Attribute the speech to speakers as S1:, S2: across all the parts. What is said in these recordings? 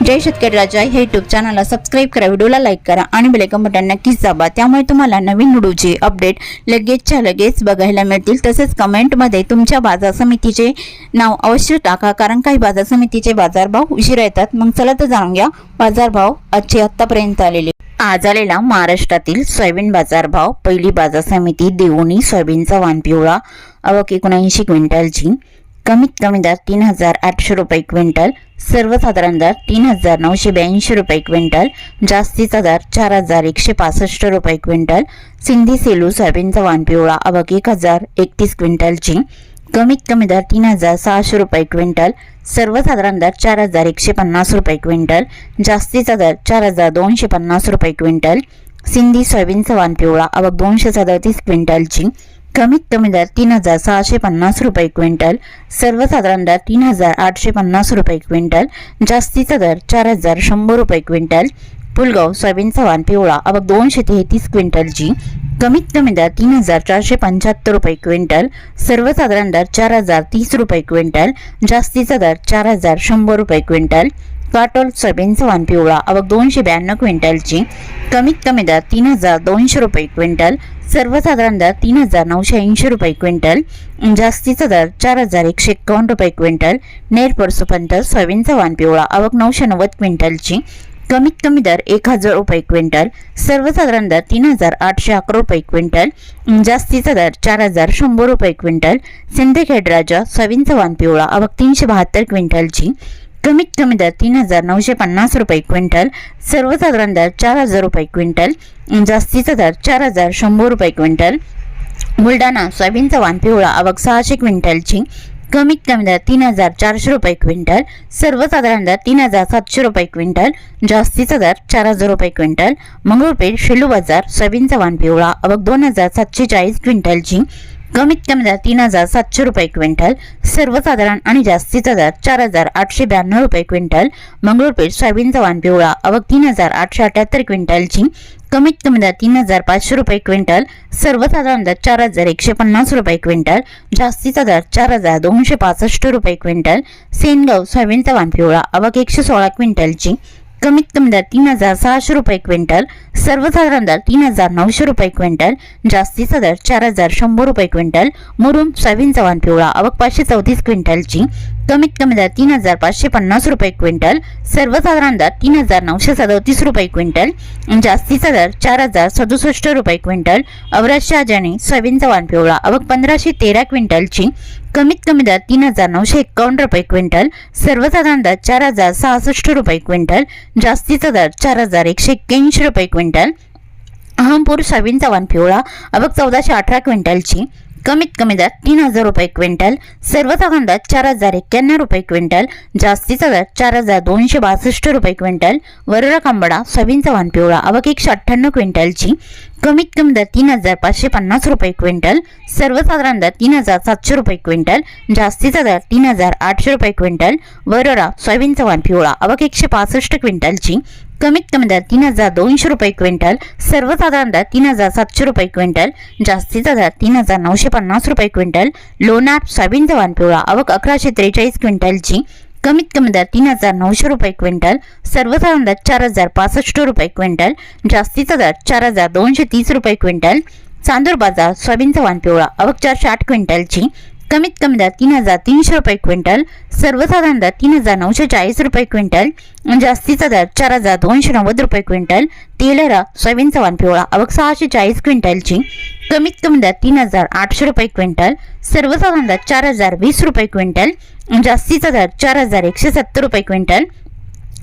S1: जय शेतकरी राजा हे युट्यूब चॅनलला सबस्क्राईब करा व्हिडिओला लाईक करा आणि बेलेकन बटन नक्कीच दाबा. त्यामुळे तुम्हाला नवीन व्हिडिओचे अपडेट लगेचच्या लगेच बघायला मिळतील. तसेच कमेंटमध्ये तुमच्या बाजार समितीचे नाव अवश्य टाका कारण काही बाजार समितीचे बाजारभाव उशिरा येतात. मग चला तर जाणून घ्या बाजारभाव आजचे आत्तापर्यंत आलेले. आज आलेला महाराष्ट्रातील सोयाबीन बाजारभाव पहिली बाजार समिती देवणी सोयाबीनचा वान पिवळा अवक एकोणऐंशी क्विंटलची. कमीत कमी दर तीन हजार आठशे रुपये क्विंटल सर्वसाधारण दर तीन हजार नऊशे ब्याऐंशी रुपये क्विंटल जास्तीचा दर चार हजार एकशे पासष्ट रुपये क्विंटल सिंधी सेलू सोयाबीनचा वाण पिवळा अवक एक हजार एकतीस क्विंटलची कमीत कमी दर तीन हजार सहाशे रुपये क्विंटल सर्वसाधारण दर चार हजार एकशे पन्नास रुपये क्विंटल जास्तीचा दर चार हजार दोनशे पन्नास रुपये क्विंटल सिंधी सोयाबीनचा वाण पिवळा अवक दोनशे सदतीस क्विंटलची कमीत कमी दर तीन हजार सहाशे पन्नास रुपये क्विंटल सर्वसाधारण दर तीन हजार आठशे पन्नास रुपये क्विंटल जास्तीचा दर चार हजार शंभर रुपये क्विंटल पुलगाव सोयाबीन चव्हाण पिवळा अबक दोनशे तेहतीस क्विंटलची कमीत कमी दर तीन हजार चारशे पंच्याहत्तर रुपये क्विंटल सर्वसाधारण दर चार हजार तीस रुपये क्विंटल जास्तीचा दर चार हजार शंभर रुपये क्विंटल काटोल सोयाबीनचा वाण पिवळा. अवघ दोनशे ब्याण्णव क्विंटलची. कमीत कमी दर तीन हजार दोनशे रुपये क्विंटल. सर्वसाधारण दर तीन हजार नऊशे ऐंशी रुपये क्विंटल. जास्तीचा दर चार हजार एकशे एक्कावन्न रुपये क्विंटल. नेर परसोपंत सोयाबीनचा वाण पिवळा. आवक नऊशे नव्वद क्विंटलची. कमीत कमी दर एक हजार रुपये क्विंटल. सर्वसाधारण दर तीन हजार आठशे अकरा रुपये क्विंटल. जास्तीचा दर चार हजार शंभर रुपये क्विंटल. सिंदखेड राजा सोयाबीनचा वाण पिवळा. आवक तीनशे बहात्तर क्विंटलची. कमीत कमी दर तीन हजार नऊशे पन्नास रुपये क्विंटल सर्वसाधारण दर चार हजार रुपये क्विंटल जास्तीचा दर चार हजार शंभर रुपये क्विंटल. बुलढाणा सोयाबीनचा वाण पिवळा आवक सहाशे क्विंटलची कमीत कमी दर तीन हजार चारशे रुपये क्विंटल सर्वसाधारण दर तीन हजार सातशे रुपये क्विंटल जास्तीचा दर चार हजार रुपये क्विंटल. मंगळपेठ शेलू बाजार सोयाबीनचा वाण पिवळा अवक दोन हजार सातशे चाळीस क्विंटलची कमीत कमी दर तीन हजार सातशे रुपये क्विंटल सर्वसाधारण आणि जास्तीचा दर चार हजार आठशे ब्याण्णव रुपये क्विंटल मंगळूरपेठ सोयाबीनचा वाण पिवळा अवघ तीन हजार आठशे अठ्याहत्तर क्विंटलची कमीत कमी दर तीन हजार पाचशे रुपये क्विंटल सर्वसाधारण दर चार हजार एकशे पन्नास रुपये क्विंटल जास्तीचा दर चार हजार दोनशे पासष्ट रुपये क्विंटल सेनगाव सोयाबीनचा वाण पिवळा अवघ एकशे सोळा क्विंटलची कमीत कमी दर तीन हजार सहाशे रुपये क्विंटल सर्वसाधारण दर तीन हजार नऊशे रुपये क्विंटल जास्तीचा दर चार हजार शंभर रुपये क्विंटल मुरुम सोयाबीन चव्हाण पिवळा अवक पाचशे चौतीस क्विंटलची कमीत कमी दर तीन हजार पाचशे पन्नास रुपये क्विंटल सर्वसाधारण दर तीन हजार नऊशे सदतीस रुपये क्विंटल जास्तीचा दर चार हजार सदुसष्ट रुपये क्विंटल अवराज शहाजाने सोयाबीनचा वाण पिवळा अवघ पंधराशे तेरा क्विंटलची कमीत कमी दर तीन हजार नऊशे एक्कावन्न रुपये क्विंटल सर्वसाधारण दर चार हजार सहासष्ट रुपये क्विंटल जास्तीचा दर चार हजार एकशे एक्क्याऐंशी रुपये क्विंटल अहमपूर सोयाबीनचा वाण पिवळा अवघ चौदाशे अठरा क्विंटलची कमीत कमी दर तीन हजार रुपये क्विंटल सर्वचा कांदा चार हजार एक्क्याण्णव रुपये क्विंटल जास्तीचा दर चार हजार दोनशे बासष्ट रुपये क्विंटल वरोरा कांबडा सोयाबीनचा वाण पिवळा अवक एकशे अठ्ठ्याण्णव क्विंटलची कमीत कमी दर तीन हजार पाचशे पन्नास रुपये क्विंटल सर्वसाधारण दर तीन हजार सातशे रुपये क्विंटल जास्तीचा दर तीन हजार आठशे रुपये क्विंटल वरोरा सोयाबीनचा वाण पिवळा अवक एकशे पासष्ट क्विंटलची कमीत कमी दर तीन हजार दोनशे रुपये क्विंटल सर्वसाधारण दर तीन हजार सातशे रुपये क्विंटल जास्तीचा दर तीन हजार नऊशे पन्नास रुपये क्विंटल लोणार सोयाबीनचा वाण पिवळा आवक अकराशे त्रेचाळीस क्विंटलची कमीत कमी दर तीन हजार नऊशे रुपये क्विंटल सर्वसाधारण दर चार हजार पासष्ट रुपये क्विंटल जास्तीचा दर चार हजार दोनशे तीस रुपये क्विंटल चांदूर बाजार सोयाबीनचा वान पिवळा अवक चारशे आठ क्विंटलची कमीत कमी दर तीन हजार तीनशे रुपये क्विंटल सर्वसाधारण दर तीन हजार नऊशे चाळीस रुपये क्विंटल जास्तीचा दर चार हजार दोनशे नव्वद रुपये क्विंटल तेलरा सोयाबीनचा वाण पिवळा अवघ सहाशे चाळीस क्विंटलची कमीत कमी दर तीन हजार आठशे रुपये क्विंटल सर्वसाधारण दर चार हजार वीस रुपये क्विंटल जास्तीचा दर चार हजार एकशे सत्तर रुपये क्विंटल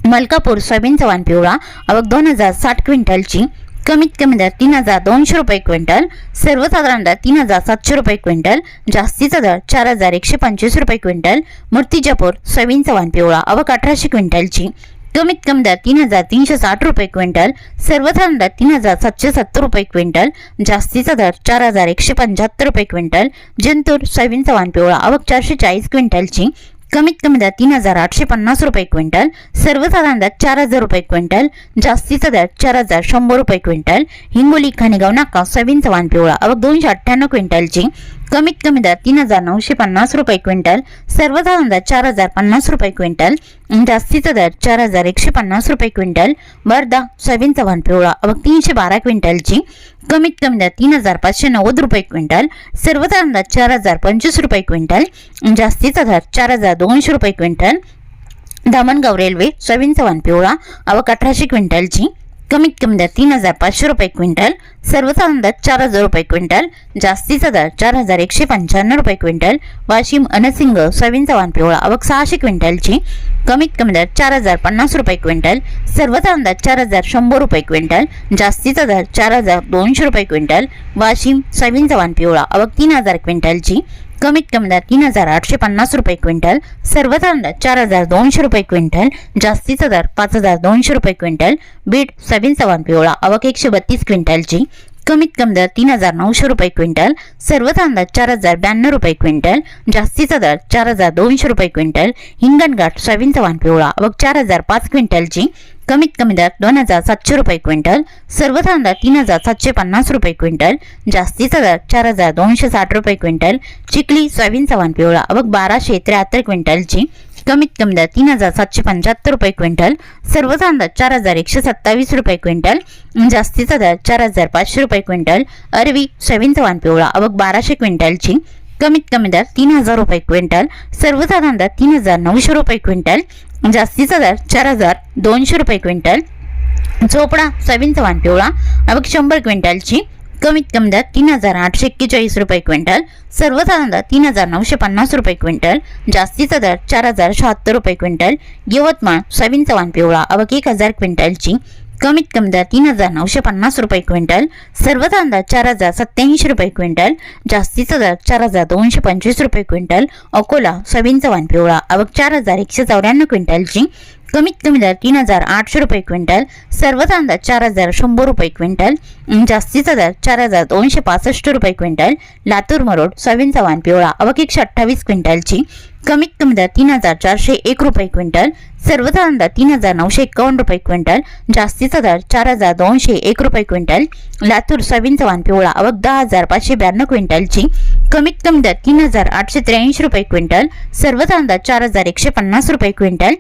S1: मलकापूर सोयाबीनचा वाण पिवळा अवक दोन हजार साठ क्विंटलची कमीत कमी दर तीन हजार दोनशे रुपये क्विंटल सर्वसाधारण दर तीन हजार सातशे रुपये क्विंटल जास्तीचा दर चार हजार एकशे पंचवीस रुपये क्विंटल मूर्तिजापूर सोयाबीन चव्हाण पिवळा अवक अठराशे क्विंटलची कमीत कमी दर तीन हजार तीनशे साठ रुपये क्विंटल सर्वसाधारण दर तीन हजार सातशे सत्तर रुपये क्विंटल जास्तीचा दर चार हजार एकशे पंच्याहत्तर रुपये क्विंटल जंतूर सोयाबीन चव्हाण पिवळा अवक चारशे चाळीस क्विंटलची कमीत कमी दर तीन हजार आठशे पन्नास रुपये क्विंटल सर्वसाधारण दर चार हजार रुपये क्विंटल जास्तीचा दर चार हजार शंभर रुपये क्विंटल हिंगोली खानेगाव नाका सोयाबीन चव्हाण पिवळा आवक दोनशे अठ्ठ्याण्णव क्विंटलची कमीत कमी दर तीन हजार नऊशे पन्नास रुपये क्विंटल सर्वसाधारण दर चार हजार पन्नास रुपये क्विंटल जास्तीचा दर चार हजार एकशे पन्नास रुपये क्विंटल वर्धा सोयाबीन चव्हाण पिवळा आवक तीनशे बारा क्विंटलची कमीत कमी दर तीन हजार पाचशे नव्वद रुपये क्विंटल सर्वसाधारण दर चार हजार पंचवीस रुपये क्विंटल जास्तीचा दर चार हजार दोनशे रुपये क्विंटल धामणगाव रेल्वे सोयाबीन चव्हाण पिवळा आवक अठराशे क्विंटलची कमीत कमी दर तीन हजार पाचशे रुपये क्विंटल सर्वसाधारण दर चार हजार रुपये क्विंटल जास्तीचा दर चार हजार एकशे पंच्याण्णव रुपये क्विंटल वाशिम अनसिंग सोयाबीन चव्हाण पिवळा आवक सहाशे क्विंटलची कमीत कमी दर चार हजार पन्नास रुपये क्विंटल सर्वसाधारण दर चार हजार शंभर रुपये क्विंटल जास्तीचा दर चार हजार दोनशे रुपये क्विंटल वाशिम सोयाबीन चव्हाण पिवळा आवक तीन हजार क्विंटलची कमीत कमी दर तीन हजार आठशे पन्नास रुपये क्विंटल सर्वसाधारण दर चार हजार दोनशे रुपये क्विंटल जास्तीचा दर पाच हजार दोनशे रुपये क्विंटल बीट सोयाबीन सवान पिवळा आवक एकशे बत्तीस क्विंटलची. कमीत कमी दर तीन हजार नऊशे रुपये क्विंटल सर्व कांदा चार हजार ब्याण्णव रुपये क्विंटल जास्तीचा दर चार हजार दोनशे रुपये क्विंटल हिंगणघाट सोयाबीनचा वाण पिवळा व चार हजार पाच क्विंटलची कमीत कमी दर दोन हजार सातशे रुपये क्विंटल सर्व कांदा तीन हजार सातशे पन्नास रुपये क्विंटल जास्तीचा दर चार हजार दोनशे साठ रुपये क्विंटल चिखली सोयाबीन वाण पिवळा व बाराशे त्र्याहत्तर क्विंटलची कमीत कमी दर तीन हजार सातशे पंच्याहत्तर रुपये क्विंटल सर्व कांदा चार हजार एकशे सत्तावीस रुपये क्विंटल जास्तीचा दर चार हजार पाचशे रुपये क्विंटल अरवी सोयाबीनचा वान पिवळा अवघ बाराशे क्विंटलची कमीत कमी दर तीन हजार रुपये क्विंटल सर्वसाधारण दर तीन हजार नऊशे रुपये क्विंटल जास्तीचा दर चार हजार दोनशे रुपये क्विंटल चोपडा सोयाबीनचा वान पिवळा अवघ शंभर क्विंटलची कमीत कमी दर तीन हजार आठशे एक्केचाळीस रुपये क्विंटल सर्वसाधारण दर तीन हजार नऊशे पन्नास रुपये क्विंटल जास्तीचा दर चार हजार शहात्तर रुपये क्विंटल यवतमाळ सोयाबीन चव्हाण पिवळा अवघ एक हजार क्विंटलची कमीत कमी दर तीन हजार नऊशे पन्नास रुपये क्विंटल सर्वसाधारण दर चार हजार सत्याऐंशी रुपये क्विंटल जास्तीचा दर चार हजार दोनशे पंचवीस रुपये क्विंटल अकोला सोयाबीन चव्हाण पिवळा अवघ चार हजार एकशे चौऱ्याण्णव क्विंटलची कमीत कमी दर तीन हजार आठशे रुपये क्विंटल सर्वसाधारण दर चार हजार शंभर रुपये क्विंटल जास्तीचा दर चार हजार दोनशे पासष्ट रुपये क्विंटल लातूर मरोड सोयाबीन चव्हाण पिवळा आवक एकशे अठ्ठावीस क्विंटलची. कमीत कमी दर तीन हजार चारशे एक रुपये क्विंटल सर्वसाधारण दर तीन हजार नऊशे एकावन्न रुपये क्विंटल जास्तीचा दर चार हजार दोनशे एक रुपये क्विंटल लातूर सोयाबीन चव्हाण पिवळा अवक दहा हजार पाचशे ब्याण्णव क्विंटलची. कमीत कमी दर तीन हजार आठशे त्र्याऐंशी रुपये क्विंटल सर्वसाधारण दर चार हजार एकशे पन्नास रुपये क्विंटल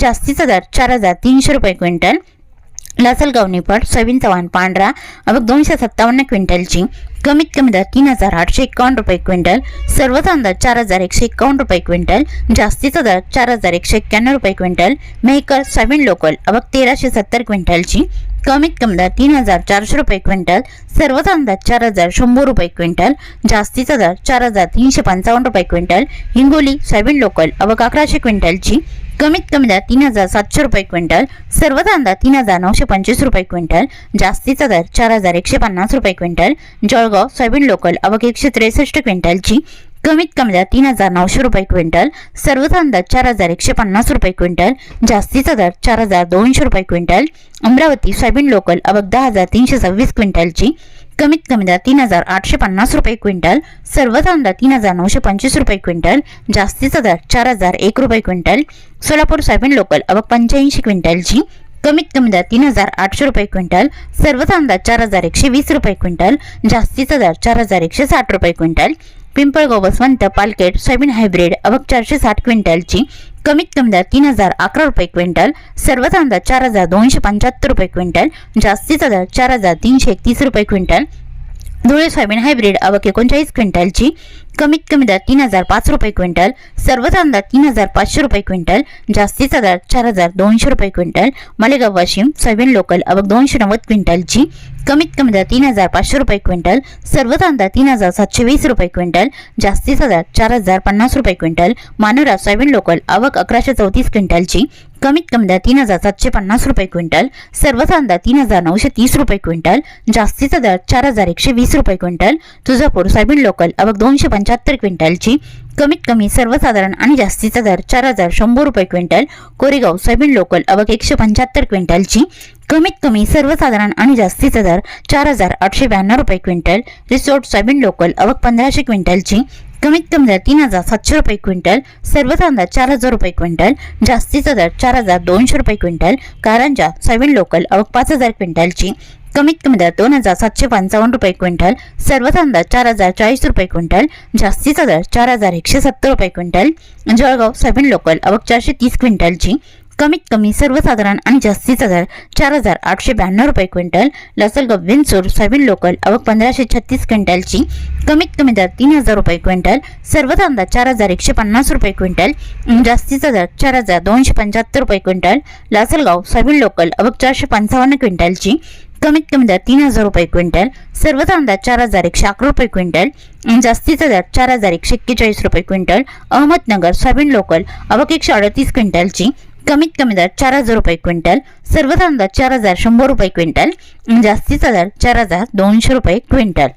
S1: जास्तीचा दर चार हजार तीनशे रुपये क्विंटल लासलगाव निपाट सोयाबीन चव्हाण पांढरा आवक दोनशे सत्तावन्न क्विंटलची कमीत कमी दर तीन हजार आठशे एकावन्न रुपये क्विंटल सर्व दर चार हजार एकशे एकावन्न रुपये क्विंटल जास्तीचा दर चार हजार एकशे एक्क्याण्णव रुपये क्विंटल मेहकर सोयाबीन लोकल अवघ तेराशे सत्तर क्विंटलची कमीत कमी दर तीन हजार चारशे रुपये क्विंटल सर्वसाधारण दर चार हजार शंभर रुपये क्विंटल जास्तीचा दर चार हजार तीनशे पंचावन्न रुपये क्विंटल हिंगोली सोयाबीन लोकल अवघ अकराशे क्विंटलची कमीत कमी दर तीन हजार सातशे रुपये क्विंटल सर्वसाधारण दर तीन हजार नऊशे पंचवीस रुपये क्विंटल जास्तीचा दर चार हजार एकशे पन्नास रुपये क्विंटल जळगाव सोयाबीन लोकल अवघ एकशे त्रेसष्ट क्विंटलची कमीत कमी दर तीन हजार नऊशे रुपये क्विंटल सर्वसाधारण दर चार हजार एकशे पन्नास रुपये क्विंटल जास्तीचा दर चार हजार दोनशे रुपये क्विंटल अमरावती सोयाबीन लोकल अवघ दहा हजार तीनशे सव्वीस क्विंटलची कमीत कमी दर तीन हजार आठशे पन्नास रुपये क्विंटल सर्वसाधारण दर तीन हजार नऊशे पंचवीस रुपये क्विंटल जास्तीचा दर चार हजार एक रुपये क्विंटल सोलापूर सोयाबीन लोकल अवघ पंच्याऐंशी क्विंटलची कमीत कमी दर तीन हजार आठशे रुपये क्विंटल सर्वसाधारण दर चार हजार एकशे वीस रुपये क्विंटल जास्तीचा दर चार हजार एकशे साठ रुपये क्विंटल. पिंपळगाव बसवंत पालकेट सोयाबीन हायब्रिड आवक चारशे साठ क्विंटलची कमीत कमी दर तीन हजार अकरा रुपये क्विंटल सर्वसाधारण दर चार हजार दोनशे पंच्याहत्तर रुपये क्विंटल जास्तीचा दर चार हजार तीनशे एकतीस रुपये क्विंटल. धुळे सोयाबीन हायब्रिड आवक एकोणचाळीस क्विंटलची कमीत कमी दर तीन हजार पाच रुपये क्विंटल सर्वसाधारण दर तीन हजार पाचशे रुपये क्विंटल जास्तीचा दर चार हजार दोनशे रुपये quintal Malegaon Washim soybean local आवक दोनशे नव्वद क्विंटलची कमीत कमी दर तीन हजार पाचशे रुपये क्विंटल सर्वसाधारण दर तीन हजार सातशे वीस रुपये क्विंटल जास्तीचा दर चार हजार पन्नास रुपये क्विंटल मानोरा सोयाबीन लोकल आवक अकराशे चौतीस क्विंटलची कमीत कमी दर तीन हजार सातशे पन्नास रुपये क्विंटल सर्वसाधारण दर तीन हजार नऊशे तीस रुपये क्विंटल जास्तीचा दर चार हजार एकशे वीस रुपये क्विंटल तुळजापूर सोयाबीन लोकल अवघ दोनशे पंच्याहत्तर क्विंटलची कमीत कमी सर्वसाधारण आणि जास्तीचा दर चार हजार शंभर रुपये क्विंटल कोरेगाव सोयाबीन लोकल अवघ एकशे पंच्याहत्तर क्विंटलची कमीत कमी सर्वसाधारण आणि जास्तीचा दर चार हजार आठशे ब्याण्णव रुपये क्विंटल रिसोर्ट सोयाबीन लोकल अवघ पंधराशे क्विंटलची कमीत कमी दर तीन हजार सातशे रुपये क्विंटल सर्वसाधारण दर चार हजार रुपये क्विंटल जास्तीचा दर चार हजार दोनशे रुपये क्विंटल कारंजा सोयाबीन लोकल अवघ पाच हजार क्विंटलची कमीत कमी दर दोन हजार सातशे पंचावन्न रुपये क्विंटल सर्व दर चार हजार चाळीस रुपये क्विंटल जास्तीचा दर चार हजार एकशे सत्तर रुपये क्विंटल जळगाव सोयाबीन लोकल अवघ चारशे तीस क्विंटलची कमीत कमी सर्वसाधारण आणि जास्तीचा दर चार हजार आठशे ब्याण्णव रुपये quintal Lasalgaon Vinchur soybean local अवघ पंधराशे छत्तीस क्विंटलची कमीत कमी दर तीन हजार रुपये क्विंटल सर्व दर चार हजार एकशे पन्नास रुपये क्विंटल जास्तीचा दर चार हजार दोनशे पंच्याहत्तर रुपये क्विंटल लासलगाव सोयाबीन लोकल अवघ चारशे पंचावन्न क्विंटलची कमीत कमी दर तीन हजार रुपये क्विंटल सर्वसाधारण दर चार हजार एकशे अकरा रुपये क्विंटल जास्तीचा दर चार हजार एकशे एक्केचाळीस रुपये क्विंटल अहमदनगर सोयाबीन लोकल अवघ एकशे अडतीस क्विंटलची कमीत कमी दर चार हजार रुपये क्विंटल सर्वसाधारण दर चार हजार शंभर रुपये क्विंटल जास्तीचा दर चार हजार दोनशे रुपये क्विंटल.